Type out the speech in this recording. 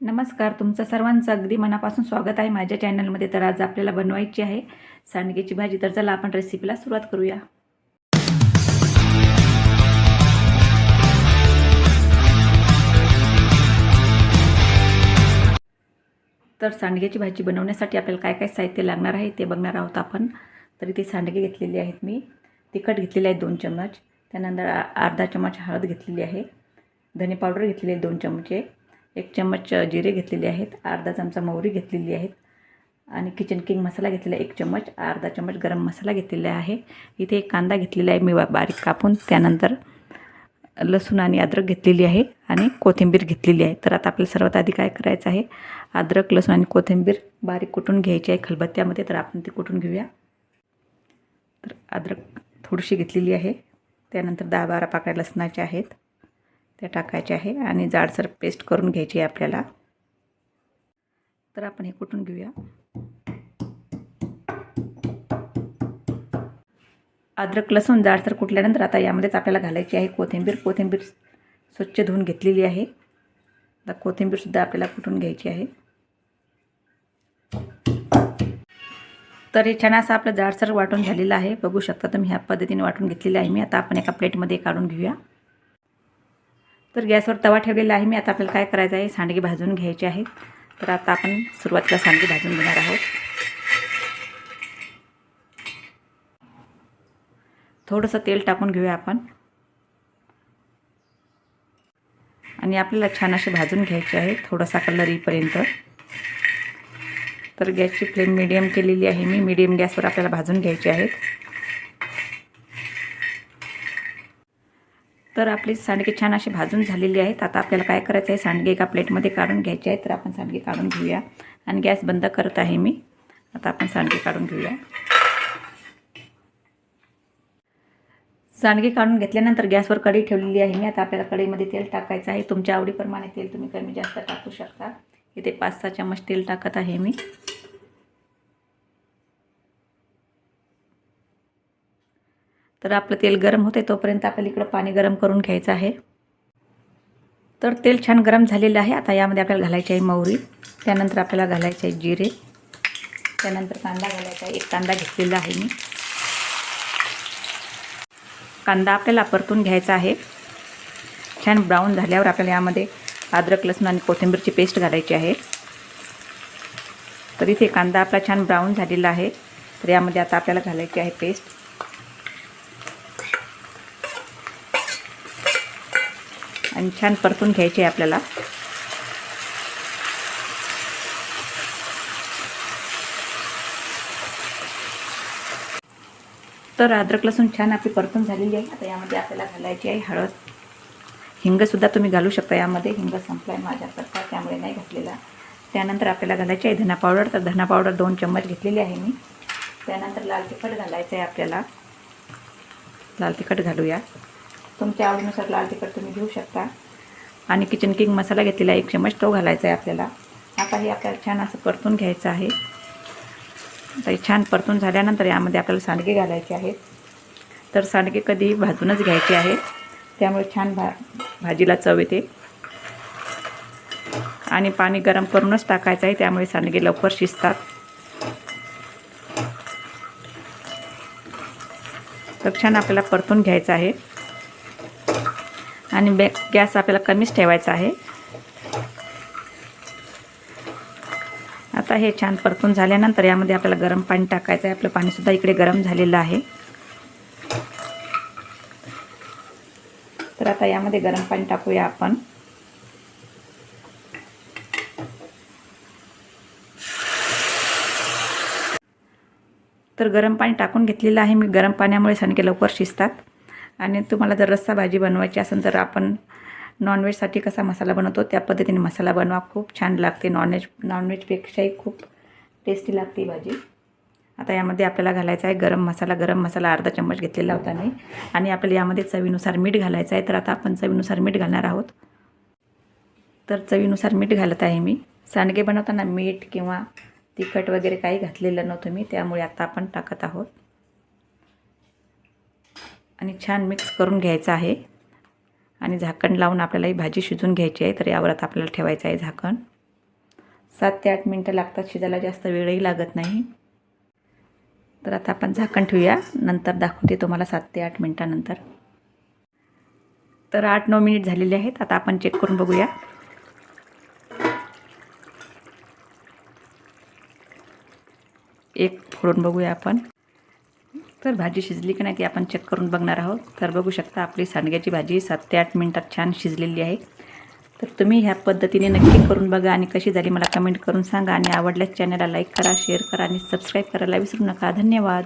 नमस्कार तुमचं सर्वांचं अगदी मनापासून स्वागत आहे माझ्या चॅनलमध्ये. तर आज आपल्याला बनवायची आहे सांडगेची भाजी. तर चला आपण रेसिपीला सुरुवात करूया. तर सांडग्याची भाजी बनवण्यासाठी आपल्याला काय काय साहित्य लागणार आहे ते बघणार आहोत आपण. तर इथे सांडगे घेतलेले आहेत मी. तिखट घेतलेले आहेत दोन चम्मच. त्यानंतर अर्धा चम्मच हळद घेतलेली आहे. धने पावडर घेतलेली आहे दोन चमचे. एक चम्मच जिरे घेतलेले आहेत अर्धा चमचा मोहरी घेतलेली आहेत आणि किचन किंग मसाला घेतलेला आहे एक चम्मच अर्धा चम्मच गरम मसाला घेतलेला आहे. इथे एक कांदा घेतलेला आहे मी बारीक कापून त्यानंतर लसूण आणि अद्रक घेतलेली आहे आणि कोथिंबीर घेतलेली आहे. तर आता आपल्याला सर्वात आधी काय करायचं आहे अद्रक लसूण आणि कोथिंबीर बारीक कुटून घ्यायची आहे खलबत्त्यामध्ये तर आपण ती कुटून घेऊया. तर अद्रक थोडीशी घेतलेली आहे त्यानंतर दहा बारा पाकळ्या लसणाच्या आहेत. त्या टाकायच्या आहे आणि जाडसर पेस्ट करून घ्यायची आहे आपल्याला. तर आपण हे कुठून घेऊया? अद्रक लसूण जाडसर कुटल्यानंतर आता यामध्येच आपल्याला घालायची आहे कोथिंबीर. कोथिंबीर स्वच्छ धुवून घेतलेली आहे. आता कोथिंबीरसुद्धा आपल्याला कुटून घ्यायची आहे? तर हे छान असं आपलं जाडसर वाटून झालेलं आहे. बघू शकता तुम्ही ह्या पद्धतीने वाटून घेतलेलं आहे मी. आता आपण एका प्लेटमध्ये काढून घेऊया. तर गॅसवर तवा ठेवलेला आहे. मी आता आपल्याला काय करायचं आहे? सांडगे भाजून घ्यायचे आहेत तर आता आपण सुरुवातीला सांडगे भाजून घेणार आहोत. थोडंसं तेल टाकून घेऊया आपण. आणि आपल्याला छान असे भाजून घ्यायचे आहे. थोडासा कलर येईपर्यंत. तर गॅसची फ्लेम मिडियम केलेली आहे मी. मीडियम गॅसवर आपल्याला भाजून घ्यायचे आहेत तर आपले सांडगे छान असे भाजून झालेले आहेत. आता आपल्याला काय करायचं आहे? सांडगे एका प्लेटमध्ये काढून घ्यायचे आहेत. तर आपण सांडगे काढून घेऊया. आणि गॅस बंद करत आहे मी. आता आपण सांडगे काढून घेऊया. सांडगे काढून घेतल्यानंतर गॅसवर कढी ठेवलेली आहे मी. आता आपल्याला कढईमध्ये तेल टाकायचं आहे. तुमच्या आवडीप्रमाणे तेल तुम्ही कमी जास्त टाकू शकता. इथे पाच सहा चम्मच तेल टाकत आहे मी. तर आपलं तेल गरम होते तोपर्यंत आपल्याला इकडं पाणी गरम करून घ्यायचं आहे. तर तेल छान गरम झालेलं आहे. आता यामध्ये आपल्याला घालायची आहे मोहरी त्यानंतर आपल्याला घालायचे आहे जिरे त्यानंतर कांदा घालायचा आहे. एक कांदा घेतलेला आहे मी. कांदा आपल्याला परतून घ्यायचा आहे. छान ब्राऊन झाल्यावर आपल्याला यामध्ये अद्रक लसूण आणि कोथिंबीरची पेस्ट घालायची आहे. तर इथे कांदा आपला छान ब्राऊन झालेला आहे. तर यामध्ये आता आपल्याला घालायची आहे पेस्ट. आणि छान परतून घ्यायची आहे आपल्याला. तर अद्रक लसूण छान आपली परतून झालेली आहे. आता यामध्ये आपल्याला घालायची आहे हळद. हिंगसुद्धा तुम्ही घालू शकता यामध्ये. हिंग संपला आहे माझ्याकरता त्यामुळे नाही घातलेला. त्यानंतर आपल्याला घालायची आहे धना पावडर. तर धना पावडर दोन चम्मच घेतलेली आहे मी. त्यानंतर लाल तिखट घालायचं आहे आपल्याला. लाल तिखट घालूया. तुमच्या आवडीनुसार लाल तिखट तुम्ही घेऊ शकता. आणि किचन किंग मसाला घेतलेला एक चम्मच तो घालायचा आहे आपल्याला. आता हे आपल्याला छान असं परतून घ्यायचं आहे. आता हे छान परतून झाल्यानंतर यामध्ये आपल्याला सांडगे घालायचे आहेत. तर सांडगे कधी भाजूनच घ्यायचे आहेत. त्यामुळे छान भा भाजीला चव येते. आणि पाणी गरम करूनच टाकायचं आहे. त्यामुळे सांडगे लवकर शिजतात. तर छान आपल्याला परतून घ्यायचं आहे. आणि बे गॅस आपल्याला कमीच ठेवायचा आहे. आता हे छान परतून झाल्यानंतर यामध्ये आपल्याला गरम पाणी टाकायचं आहे. आपलं पाणीसुद्धा इकडे गरम झालेलं आहे. तर आता यामध्ये गरम पाणी टाकूया आपण. तर गरम पाणी टाकून घेतलेलं आहे. मी गरम पाण्यामुळे सणके लवकर शिजतात. आणि तुम्हाला जर रस्सा भाजी बनवायची असेल तर आपण नॉनव्हेजसाठी कसा मसाला बनवतो त्या पद्धतीने मसाला बनवा. खूप छान लागते नॉनव्हेज नॉनव्हेजपेक्षाही खूप टेस्टी लागते ही भाजी. आता यामध्ये आपल्याला घालायचा आहे गरम मसाला. गरम मसाला अर्धा चम्मच घेतलेला होता मी. आणि आपल्याला यामध्ये चवीनुसार मीठ घालायचं आहे. तर आता आपण चवीनुसार मीठ घालणार आहोत. तर चवीनुसार मीठ घालत आहे मी. सांडगे बनवताना मीठ किंवा तिखट वगैरे काही घातलेलं नव्हतं मी. त्यामुळे आता आपण टाकत आहोत. आणि छान मिक्स करून घ्यायचं आहे. आणि झाकण लावून आपल्याला ही भाजी शिजून घ्यायची आहे तर यावर आता आपल्याला ठेवायचं आहे झाकण. सात ते आठ मिनटं लागतात शिजायला जास्त वेळही लागत नाही. तर आता आपण झाकण ठेवूया. नंतर दाखवते तुम्हाला सात ते आठ मिनटानंतर. तर आठ नऊ मिनिट झालेले आहेत आता आपण चेक करून बघूया. एक फोडून बघूया आपण. तर भाजी शिजली की नाही ती आपण चेक करून बघणार आहोत. तर बघू शकता आपली सांडग्याची भाजी सात ते आठ मिनटात छान शिजलेली आहे. तर तुम्ही ह्या पद्धतीने नक्की करून बघा आणि कशी झाली मला कमेंट करून सांगा आणि आवडल्यास चॅनलला लाईक करा शेअर करा आणि सबस्क्राईब करायला विसरू नका. धन्यवाद.